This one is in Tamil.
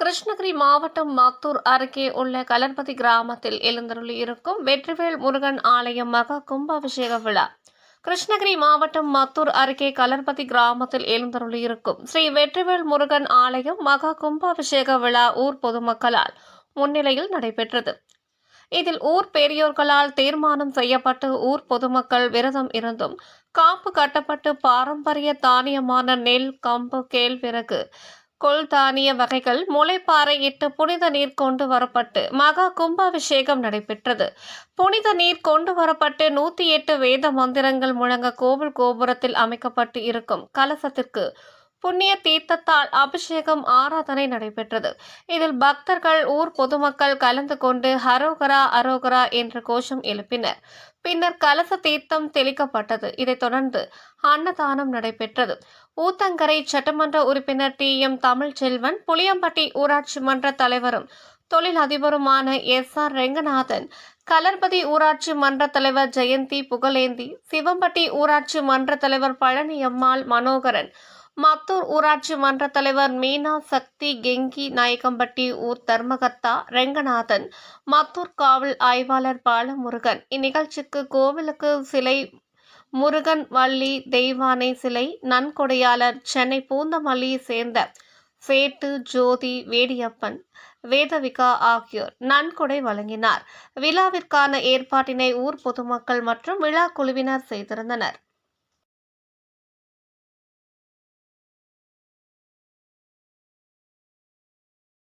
கிருஷ்ணகிரி மாவட்டம் மாத்தூர் அருகே உள்ள கலர்பதி கிராமத்தில் எழுந்தருளி இருக்கும் வெற்றிவேல் முருகன் ஆலயம் மகா கும்பாபிஷேக விழா. கிருஷ்ணகிரி மாவட்டம் மத்தூர் அருகே கலர்பதி கிராமத்தில் எழுந்தருளி இருக்கும் ஸ்ரீ வெற்றிவேல் முருகன் ஆலயம் மகா கும்பாபிஷேக விழா ஊர் பொதுமக்களால் முன்னிலையில் நடைபெற்றது. இதில் ஊர் பெரியோர்களால் தீர்மானம் செய்யப்பட்டு ஊர் பொதுமக்கள் விரதம் இருந்தும் காப்பு கட்டப்பட்டு பாரம்பரிய தானியமான நெல் கம்பு கேழ்விறகு கொள் தானிய வகைகள் முளைப்பாறை இட்டு புனித நீர் கொண்டு வரப்பட்டு மகா கும்பாபிஷேகம் நடைபெற்றது. புனித நீர் கொண்டு வரப்பட்டு நூத்தி எட்டு வேத மந்திரங்கள் முழங்க கோவில் கோபுரத்தில் அமைக்கப்பட்டு இருக்கும். கலசத்திற்கு புண்ணிய தீர்த்தத்தால் அபிஷேகம் ஆராதனை நடைபெற்றது. இதில் பக்தர்கள் ஊர் பொதுமக்கள் கலந்து கொண்டு ஹரோகரா அரோகரா என்ற கோஷம் எழுப்பினர். பின்னர் கலச தீர்த்தம் தெளிக்கப்பட்டது. இதைத் தொடர்ந்து அன்னதானம் நடைபெற்றது. ஊத்தங்கரை சட்டமன்ற உறுப்பினர் டி. எம். தமிழ்ச்செல்வன் புளியம்பட்டி ஊராட்சி மன்ற தலைவரும் தொழில் அதிபருமான எஸ். ஆர். ரெங்கநாதன் கலர்பதி ஊராட்சி மன்ற தலைவர் ஜெயந்தி புகழேந்தி சிவம்பட்டி ஊராட்சி மன்ற தலைவர் பழனியம்மாள் மனோகரன் மத்தூர் ஊராட்சி மன்ற தலைவர் மீனா சக்தி கெங்கி நாயக்கம்பட்டி ஊர் தர்மகர்த்தா ரெங்கநாதன் மத்தூர் காவல் ஆய்வாளர் பாலமுருகன். இந்நிகழ்ச்சிக்கு கோவிலுக்கு சிலை முருகன் வள்ளி தெய்வானை சிலை நன்கொடையாளர் சென்னை பூந்தமல்லியை சேர்ந்த சேட்டு ஜோதி வேடியப்பன் வேதவிகா ஆகியோர் நன்கொடை வழங்கினார். விழாவிற்கான ஏற்பாட்டினை ஊர் பொதுமக்கள் மற்றும் விழா குழுவினர் செய்திருந்தனர்.